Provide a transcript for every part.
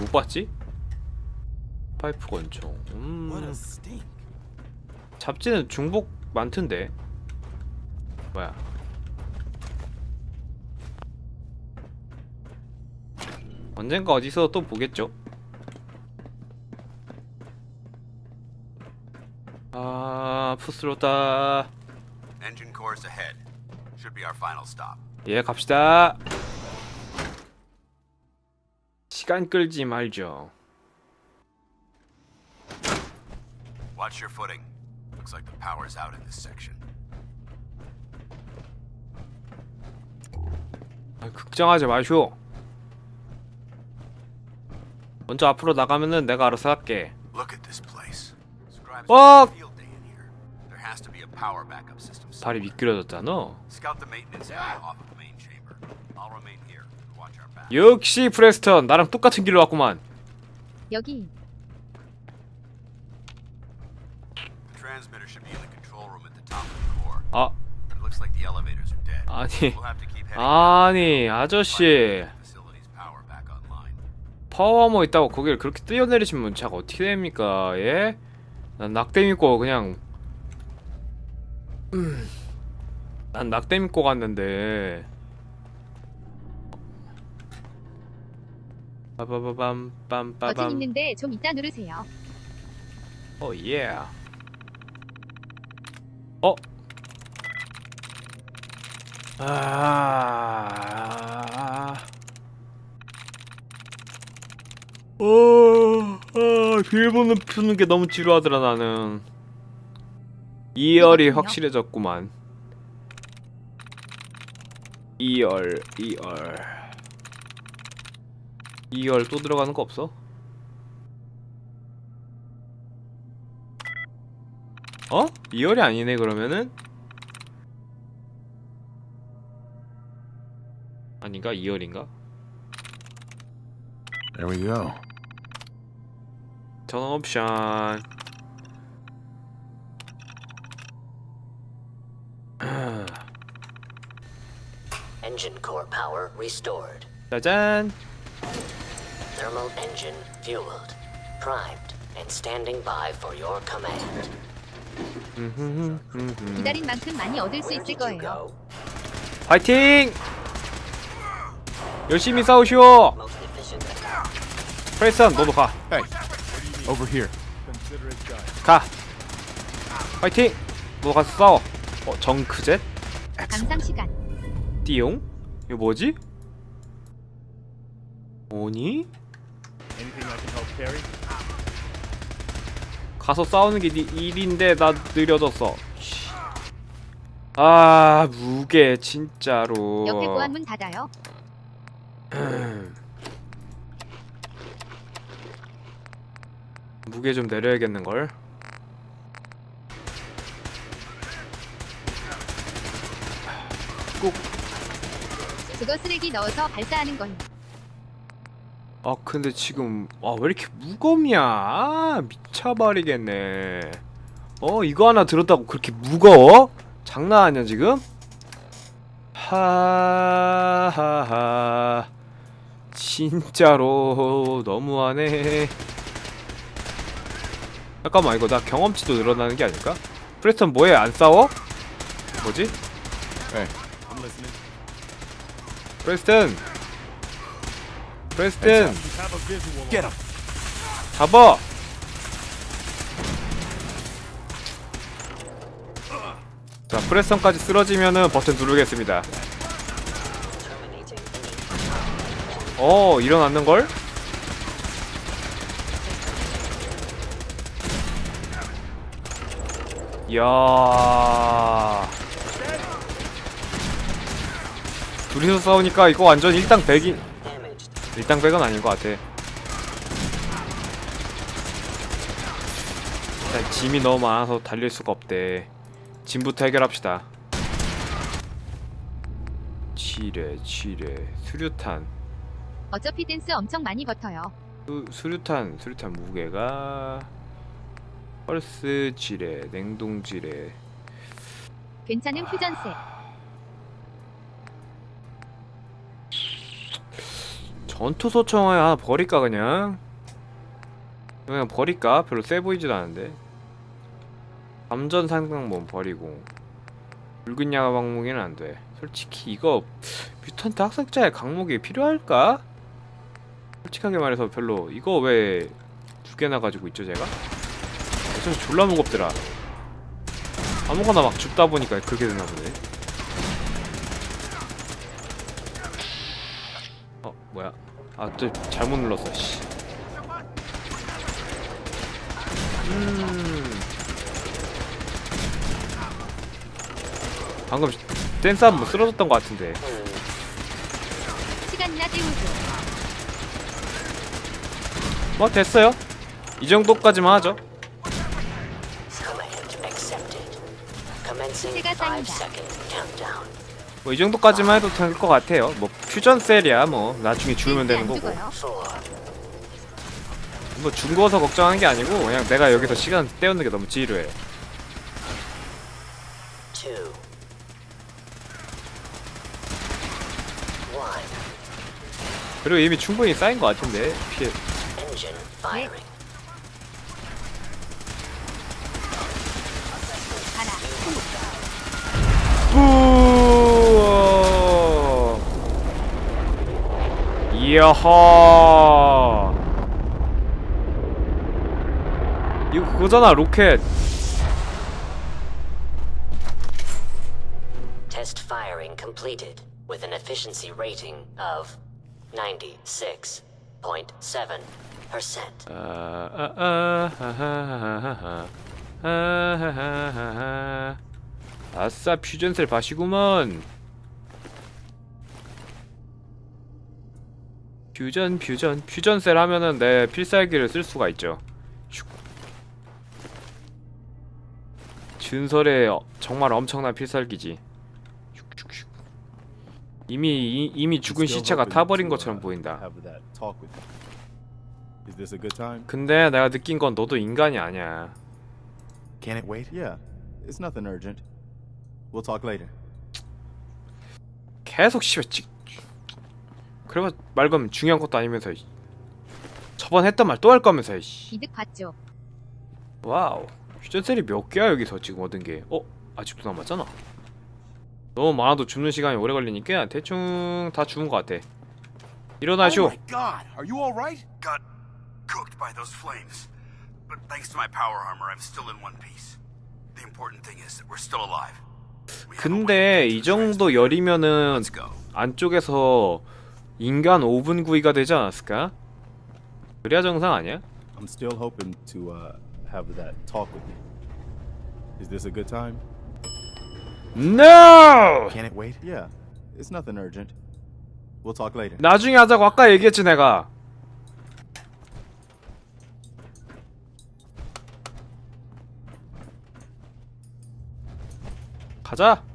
못 봤지? 파이프 권총. 음. 잡지는 중복 많던데. 뭐야? 언젠가 어디서 또 보겠죠? 아, 푸스로다. 예, 갑시다. 시간 끌지 말죠. Watch your footing. Looks like the power's out in this section. 아, 걱정하지 마쇼. 먼저 앞으로 나가면은 내가 알아서 할게. Look at this place. Scribes Oh! a field day in here. There has to be a power backup system. 발이 somewhere. 미끄러졌잖아. Scout the maintenance area off of the main chamber. I'll remain 역시 프레스턴 나랑 똑같은 길로 왔구만. 여기. 아, But it looks like the elevators are dead. 아니. 아니, 아저씨. 파워머 있다고 거기를 그렇게 뛰어내리시면 차가 어떻게 됩니까? 예? 난 낙대 믿고 그냥 음, 난 낙대 믿고 갔는데 빠바바밤 버튼 빰빠밤 있는데 좀 이따 누르세요. 오 예. 어? 아. 어, 아, 비밀번호 푸는 게 너무 지루하더라 나는. 이열이. 확실해졌구만. 이열, 이열. 이열 또 들어가는 거 없어? 어? 2열이 아니네 그러면은? 아닌가? 2열인가? There we go. 전원 옵션 Engine core power restored. 짜잔 Thermal engine fueled. Primed and standing by for your command. 기다린 만큼 많이 얻을 수 Where 있을 did you 거예요. go? 파이팅! 열심히 싸우시오 Most efficient attack. 프레이선 너도 가 Hey, over here. 가! 파이팅! 너도 가서 싸워 어 정크젯? 감상 시간. 띠용? 이거 뭐지? 뭐니? Anything I can help carry? 가서 싸우는 게네 일인데 나 느려졌어. 씨. 아 무게 진짜로. 옆에 보안문 닫아요. 무게 좀 내려야겠는걸. 그거 쓰레기 넣어서 발사하는 건 아 근데 지금 아 왜 이렇게 무겁냐 아, 미쳐버리겠네 어 이거 하나 들었다고 그렇게 무거워? 장난 아니야 지금? 하하하 진짜로 너무하네 잠깐만 이거 나 경험치도 늘어나는 게 아닐까? 프레스턴 뭐해 안 싸워? 뭐지? Listening. 프레스턴 Get him. 잡아! 자, 프레스턴까지 쓰러지면은 버튼 누르겠습니다. 어, 일어났는걸? 이야. 둘이서 싸우니까 이거 완전 일당 백이 damaged. 일당 백은 아닌 것 같아. 일단 짐이 너무 많아서 달릴 수가 없대. 짐부터 해결합시다. 지뢰, 지뢰, 수류탄. 어차피 댄스 엄청 많이 버텨요. 수, 수류탄, 수류탄 무게가 펄스 지뢰, 냉동 지뢰. 괜찮은 퓨전세. 전투 소총을 하나 버릴까 그냥 그냥 버릴까? 별로 세 보이지도 않은데 감전 상당몸 뭐 버리고 붉은 야가 방목이는 안돼 솔직히 이거 뮤턴트 학생자의 강목이 필요할까? 솔직하게 말해서 별로 이거 왜 두 개나 가지고 있죠 제가? 어차피 졸라 무겁더라 아무거나 막 줍다 보니까 그렇게 되나 보네 아 또 잘못 눌렀어 씨. 음. 방금 댄스 한번 쓰러졌던 것 같은데 시간이나 때우죠. 뭐 됐어요 이 정도까지만 하죠 뭐이 정도까지만 해도 될 것 같아요 뭐 퓨전 셀이야 뭐. 나중에 주우면 되는 거고. 뭐 중고서 걱정하는 게 아니고 그냥 내가 여기서 시간 때우는 게 너무 지루해. 그리고 이미 충분히 쌓인 것 같은데 피해. 이야하 이거 그거잖아 로켓 Test firing completed with an efficiency rating of 96.7%. Uh, uh, uh, 아싸 퓨전셀 바시구먼 퓨전 퓨전 퓨전셀 하면은 내 필살기를 쓸 수가 있죠 슉. 준설의 어- 정말 엄청난 필살기지 슉슉슉. 이미 이, 이미 죽은 시체가 타버린 것처럼 uh, 보인다? 근데 내가 느낀 건 너도 인간이 아니야 Can it wait? Yeah, it's nothing urgent. We'll talk later. 계속 씨발 찍 그래가 말 거면 중요한 것도 아니면서 이. 저번 했던 말 또 할 거면서 이. 이득 봤죠. 와우 휴전셀이 몇 개야 여기서 지금 얻은 게 어? 아직도 남았잖아 너무 많아도 죽는 시간이 오래 걸리니까 대충 다 죽은 것 같아 일어나쇼 Oh my god, are you alright? Got cooked by those flames. But thanks to my power armor, I'm still in one piece. The important thing is that we're still alive. We have a way 근데 to 이 get to the 정도 열이면은 Let's go. 안쪽에서 인간 5분 구이가 되지 않았을까? 그래야 정상 아니야? I'm still hoping to uh, have that talk with you. Is this a good time? NO! Can it wait? Yeah, it's nothing urgent. We'll talk later. 나중에 하자고 아까 얘기했지 내가 가자 아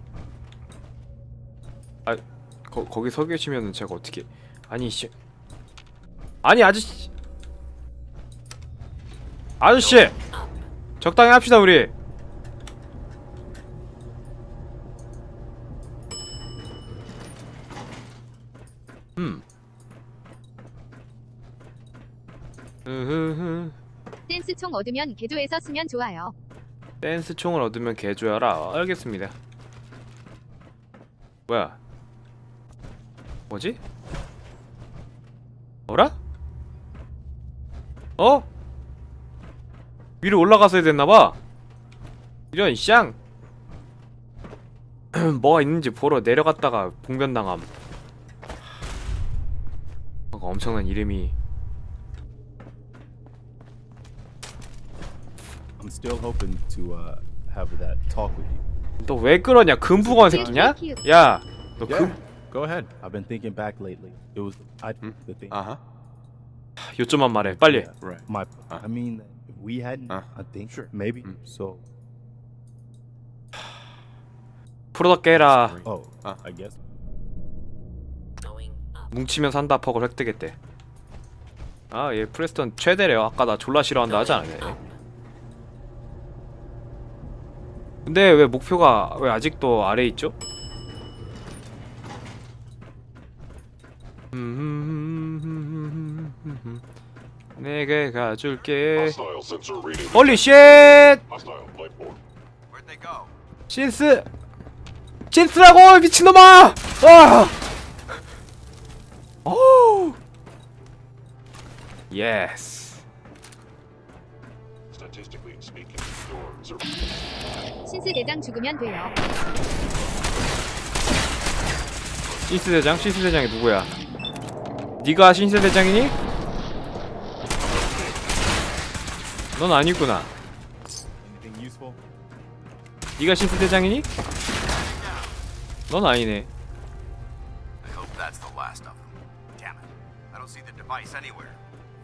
거, 거기 서 계시면은 제가 어떻게 아니 씨. 아니 아저씨. 아저씨! 적당히 합시다 우리. 음. 으흐흐. 댄스 총 얻으면 개조해서 쓰면 좋아요. 댄스 총을 얻으면 개줘야라. 알겠습니다. 뭐야 뭐지? 뭐라? 어? 위로 올라갔어야 됐나봐 이런 쌍 뭐가 있는지 보러 내려갔다가 봉변당함 뭔가 엄청난 이름이 I'm still hoping to uh, have that talk with you. 너 왜 그러냐 금붕어 새끼냐? 야, 너 금, go ahead. I've been thinking back lately. It was I the thing. Uh huh. 요점만 말해 빨리 Yeah, Right. My, Uh. I mean, if we hadn't, Uh, I think sure. maybe. Mm. So, 프로답게 해라 oh, Uh. I guess. 뭉치면 산다 퍽을 획득했대 아 얘 프레스턴 최대래요 아까 나 졸라 싫어한다 하지 않았냐 얘. 근데 왜 목표가 왜 아직도 아래 있죠? 음, 음. 내게 가줄게. 홀리 쉣? 신스 신스라고 미친놈아 아! 오 예스 신스 대장 죽으면 돼요. 신스 대장 신스 대장이 누구야 네가 신스 대장이니? 넌 아니구나? 네가 신스 대장이니? 넌 아니네 I hope that's the last of them. Damn it. I don't see the device anywhere.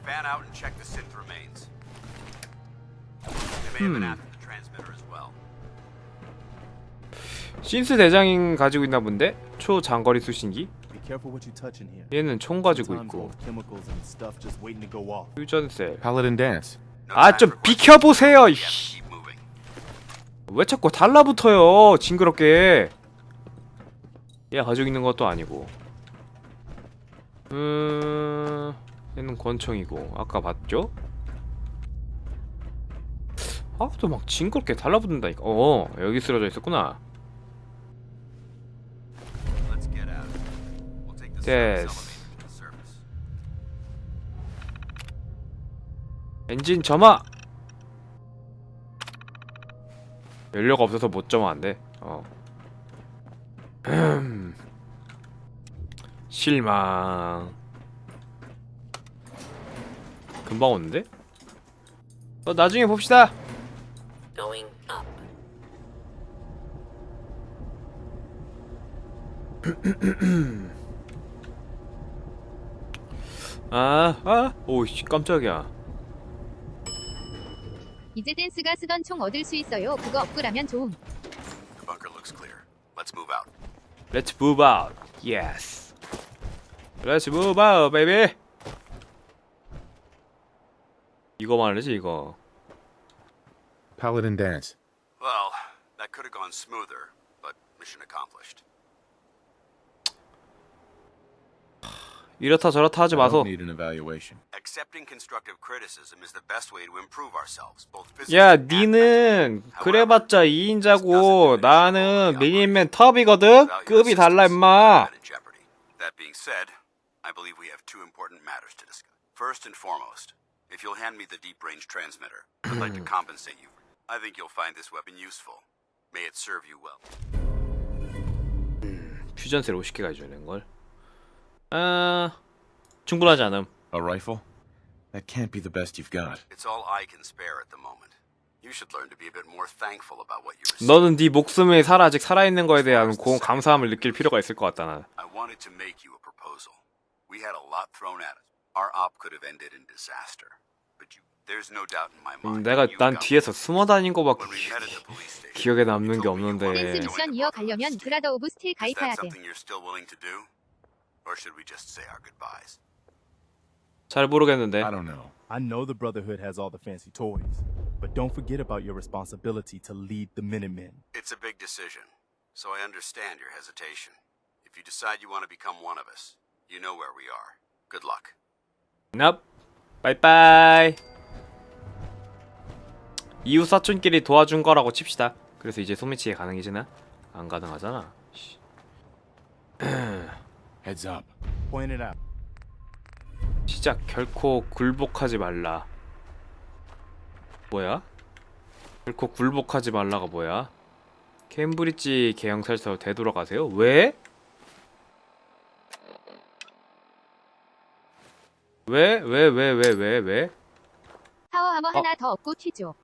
Fan out and check the synth remains. They may have been after the transmitter as well. 신스 대장인 가지고 있나 본데? 초장거리 수신기? Be careful what you touch in here. 얘는 총 가지고 있고 full of chemicals and stuff just waiting to go off. 휴전셀 Paladin dance. No 아 time 좀 for questions. 비켜보세요 이씨. keep moving. 왜 자꾸 달라붙어요 징그럽게 얘 가지고 있는 것도 아니고 음... 얘는 권총이고 아까 봤죠? 아또 막 징그럽게 달라붙는다니까 어 여기 쓰러져 있었구나 Surface. 엔진 점화 연료가 없어서 못 점화 안돼 어 음. 실망 금방 오는데? 어 나중에 봅시다 Going up. 아, 아, 오씨 깜짝이야. 이제 댄스가 쓰던 총 얻을 수 있어요. 그거 업그라면 좋음. The bunker looks clear. Let's move out. Let's move out. Yes. Let's move out, baby. 이거 말이지 이거. Paladin dance. Well, that could have gone smoother, but mission accomplished. 이렇다 저렇다 하지 마소. don't need an evaluation. Accepting constructive criticism is the best way to improve ourselves, both physically 야, and. 니는 그래봤자 2인자고 나는 미니맨 텁이거든. 급이 달라 임마. in jeopardy. That being said, I believe we have two important matters to discuss. First and foremost, if you'll hand me the deep range transmitter, I'd like to compensate you. I think you'll find this weapon useful. May it serve you well. 퓨전셀 50개 가져야 되는 걸. 아, 충분하지 않음. A rifle? That can't be the best you've got. It's all I can spare at the moment. You should learn to be a bit more thankful about what you receive. 너는 네 목숨이 살아 아직 살아 있는 거에 대한 고 감사함을 느낄 필요가 있을 것 같다 나. I wanted to make you a proposal. We had a lot thrown at us. Our op could have ended in disaster. But you, there's no doubt in my 음, mind. 내가 you 난 got 뒤에서 숨어 다닌 거밖에 When we met at the police station, 기억에 남는 you 게 없는데. 댄스 to join 미션 the 이어가려면 Brotherhood of 브라더 오브 스틸 가입해야 돼. something you're still willing to do? Or should we just say our goodbyes? 잘 모르겠는데. I don't know. I know the Brotherhood has all the fancy toys, but don't forget about your responsibility to lead the Minutemen. It's a big decision, so I understand your hesitation. If you decide you want to become one of us, you know where we are. Good luck. 납. 빠이빠이. 이웃 사촌끼리 도와준 거라고 칩시다. 그래서 이제 소매치기 가능해지나? 안 가능하잖아. 씨. Heads up. Point it out. 시작 결코 굴복하지 말라. 뭐야? 결코 굴복하지 말라가 뭐야? 캠브리지 계영살서 되돌아가세요? 왜? 왜? 왜? 왜? 왜? 왜? 왜? 파워하머 어. 하나 더 얻고 튀죠.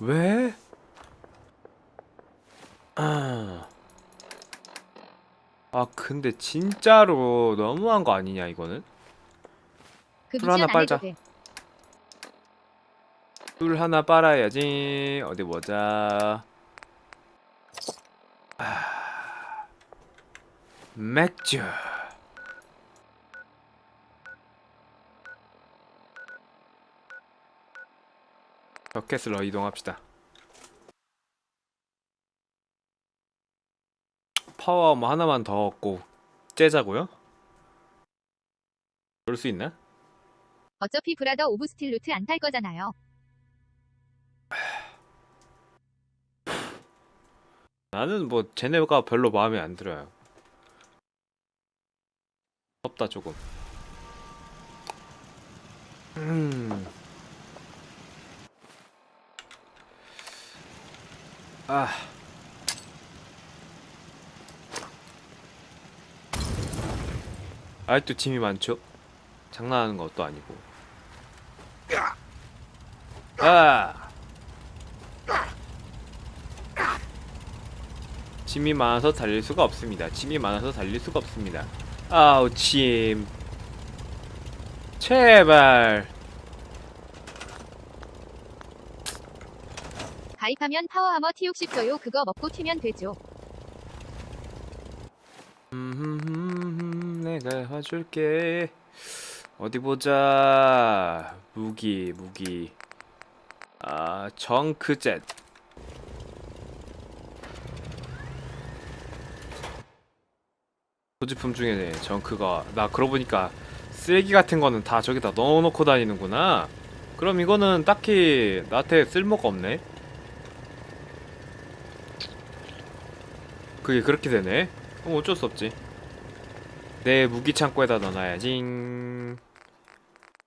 왜? 아. 아 근데 진짜로 너무한 거 아니냐 이거는? 그불 미션 하나 안 빨자. 해도 돼. 술 하나 빨아야지. 어디 보자. 아... 맥주. 로켓으로 이동합시다. 파워 뭐 하나만 더 얻고 째자고요? 그럴 수 있나? 어차피 브라더 오브 스틸 루트 안 탈 거잖아요. 나는 뭐 쟤네가 별로 마음에 안 들어요. 덥다 조금. 음. 아. 아직도 짐이 많죠? 장난하는 것도 아니고. 아. 짐이 많아서 달릴 수가 없습니다. 짐이 많아서 달릴 수가 없습니다. 아우 짐. 제발. 가입하면 파워하머 T60 줘요. 그거 먹고 튀면 되죠. 음, 내가 해줄게. 어디 보자. 무기, 무기. 아, 정크젯. 소지품 중에 정크가 나 그러고 보니까 쓰레기 같은 거는 다 저기다 넣어놓고 다니는구나. 그럼 이거는 딱히 나한테 쓸모가 없네. 그게 그렇게 되네. 그럼 어쩔 수 없지. 내 무기 창고에다 넣어놔야지.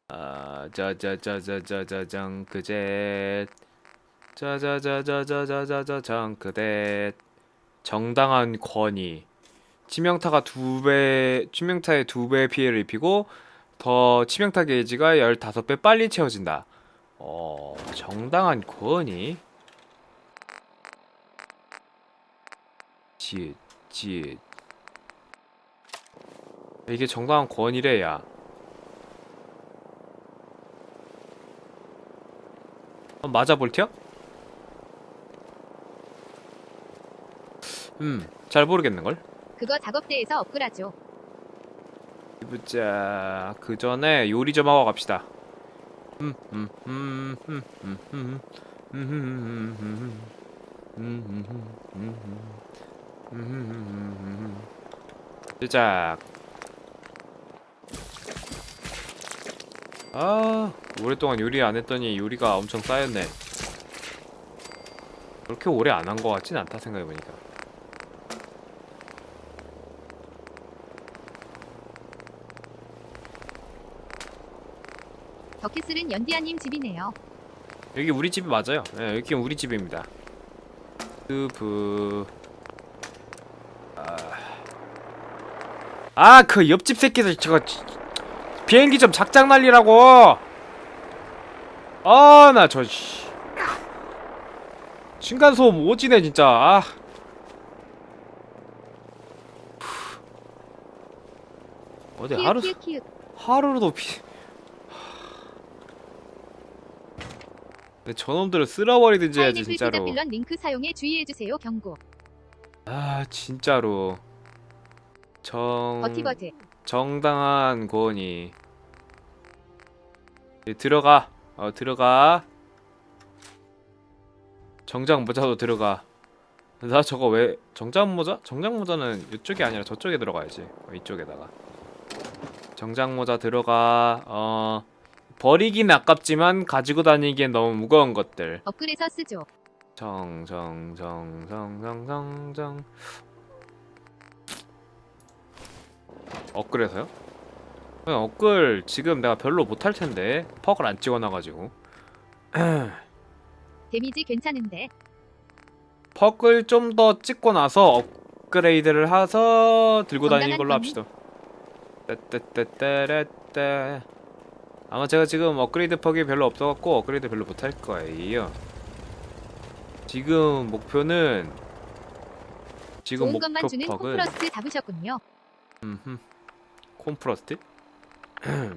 아, 짜자자자자자장 그제 짜자자자자자자장 그대 정당한 권위 치명타가 두배 치명타에 두 배 피해를 입히고 더 치명타 게이지가 15배 빨리 채워진다. 어, 정당한 권위. 지, 지, 이게 정당한 권위래야. 어, 맞아 볼티야? 음, 잘 모르겠는걸? 그거 작업대에서 업그라죠. 보자. 그 전에 요리 좀 하고 갑시다. 음, 음, 음, 음, 음, 음, 음, 음, 음, 음, 음, 음, 음, 음, 음. 시작. 아, 오랫동안 요리 안 했더니 요리가 엄청 쌓였네. 그렇게 오래 안 한 것 같진 않다 생각해보니까. 더캐슬은 연디아님 집이네요. 여기 우리 집이 맞아요. 네, 여기 우리 집입니다. 아, 그 옆집 새끼들 저거 지- 비행기 좀 작작 날리라고. 아, 나 저 씨. 층간 소음 오지네 진짜. 아. 어디 하루 피. 근데 저놈들을 쓸어버리든지 해야지 진짜로. 피자필런 링크 사용에 주의해주세요. 경고. 아 진짜로. 정 버티버드. 정당한 권위. 예, 들어가. 어 들어가. 정장 모자도 들어가. 나 저거 왜 정장 모자? 정장 모자는 이쪽이 아니라 저쪽에 들어가야지. 어, 이쪽에다가. 정장 모자 들어가. 어 버리긴 아깝지만 가지고 다니기엔 너무 무거운 것들. 업글에서 쓰죠. 정정정정정정 업글에서요? 그냥 업글 지금 내가 별로 못할 텐데 퍽을 안 찍어놔가지고 데미지 괜찮은데. 퍽을 좀 더 찍고 나서 업그레이드를 해서 들고 다니는 걸로 합시다 떼떼떼떼떼떼 아마 제가 지금 업그레이드 퍽이 별로 없어갖고 업그레이드 별로 못할 거예요 지금 목표는 지금 좋은 목표 것만 주는 퍽은 잡으셨군요. 음흠. 콤프러스트?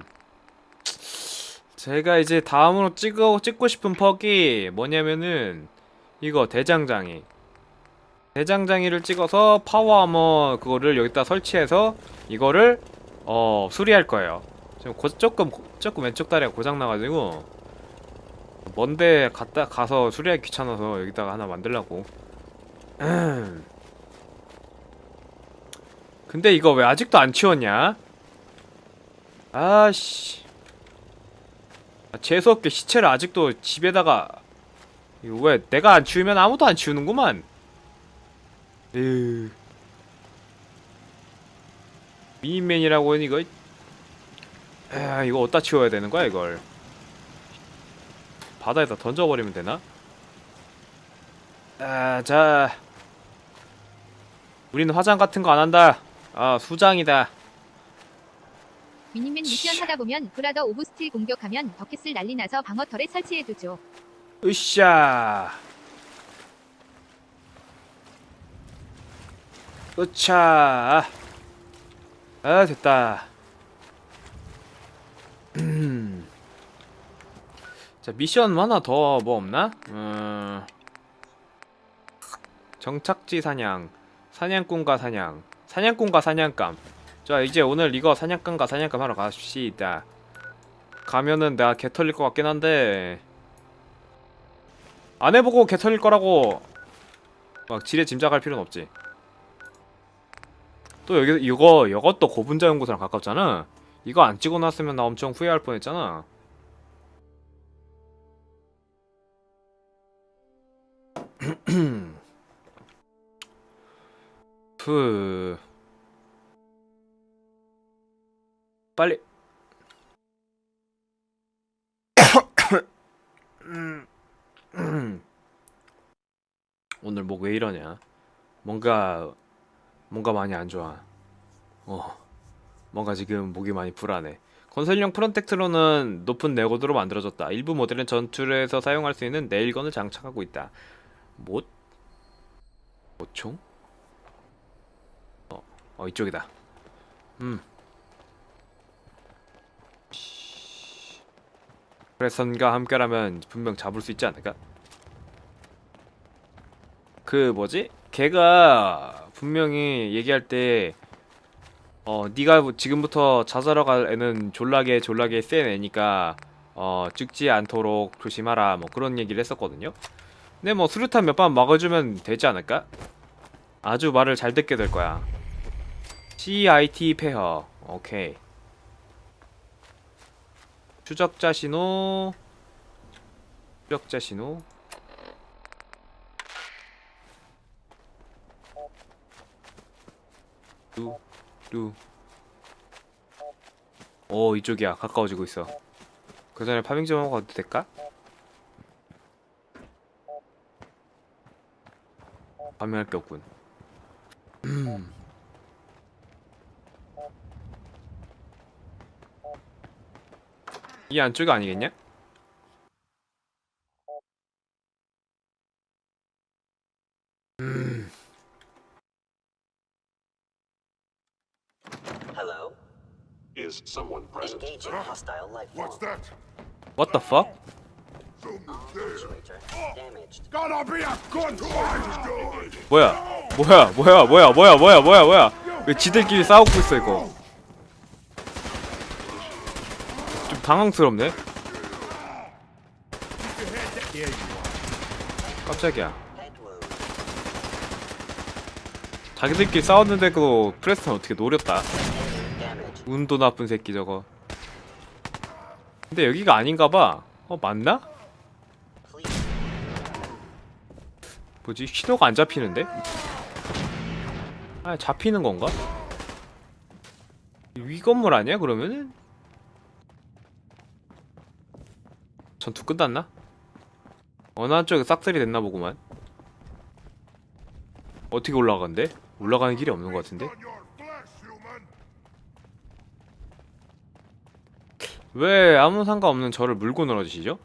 제가 이제 다음으로 찍어, 찍고 싶은 퍽이 뭐냐면은 이거 대장장이 대장장이를 찍어서 파워아머 그거를 여기다 설치해서 이거를 어 수리할 거예요 지금 고, 조금 조금 왼쪽 다리가 고장나가지고 먼데 갔다 가서 수리하기 귀찮아서 여기다가 하나 만들라고 근데 이거 왜 아직도 안 치웠냐? 아씨. 아, 재수없게 시체를 아직도 집에다가 이거 왜 내가 안 치우면 아무도 안 치우는구만. 으. 미인맨이라고 하니 이거 아, 이거 어디다 치워야 되는 거야 이걸 바다에다 던져버리면 되나? 아, 자 우리는 화장 같은 거 안 한다 아 수장이다 미니맨 미션 하다 보면 브라더 오브 스틸 공격하면 버킷을 난리 나서 방어 털에 설치해 두죠. 으쌰 으차 아 됐다 음. 자 미션 하나 더 뭐 없나? 음. 정착지 사냥 사냥꾼과 사냥 사냥꾼과 사냥감 자 이제 오늘 이거 사냥감과 사냥감 하러 갑시다 가면은 내가 개 털릴 것 같긴 한데 안 해보고 개 털릴 거라고 막 지레 짐작할 필요는 없지. 또 여기 이거 이것도 고분자 연구소랑 가깝잖아. 이거 안 찍어놨으면 나 엄청 후회할 뻔했잖아. 프 빨리 오늘 목 왜 이러냐? 뭔가 뭔가 많이 안 좋아. 어, 뭔가 지금 목이 많이 불안해. 건설용 프론텍트로는 높은 내고도로 만들어졌다. 일부 모델은 전투에서 사용할 수 있는 네일건을 장착하고 있다. 못? 못총? 어, 어 이쪽이다. 음. 프레선과 함께라면 분명 잡을 수 있지 않을까? 그 뭐지? 걔가 분명히 얘기할 때 어, 네가 뭐 지금부터 자살러 갈 애는 졸라게 졸라게 센 애니까 어, 죽지 않도록 조심하라 뭐 그런 얘기를 했었거든요. 근데 뭐 수류탄 몇방 막아주면 되지 않을까? 아주 말을 잘 듣게 될 거야. CIT 폐허. 오케이. 추적자 신호. 추적자 신호. 루, 루. 오, 이쪽이야. 가까워지고 있어. 그 전에 파밍 좀 하고 가도 될까? 파밍할 게 없군. 이 안쪽이 아니겠냐? 음. Hello? Is someone present? Engaging hostile life. What's that? What the fuck? 뭐야? 뭐야? 뭐야? 뭐야? 뭐야? 뭐야? 뭐야? 왜 지들끼리 싸우고 있어 이거? 당황스럽네. 깜짝이야. 자기들끼리 싸웠는데도 프레스턴 어떻게 노렸다. 운도 나쁜 새끼 저거. 근데 여기가 아닌가봐. 어 맞나? 뭐지? 신호가 안 잡히는데? 아 잡히는 건가? 위 건물 아니야 그러면은? 전투 끝났나? 어느 한쪽에 싹쓸이 됐나 보구만 어떻게 올라간대? 올라가는 길이 없는 것 같은데? 왜 아무 상관없는 저를 물고 늘어지시죠?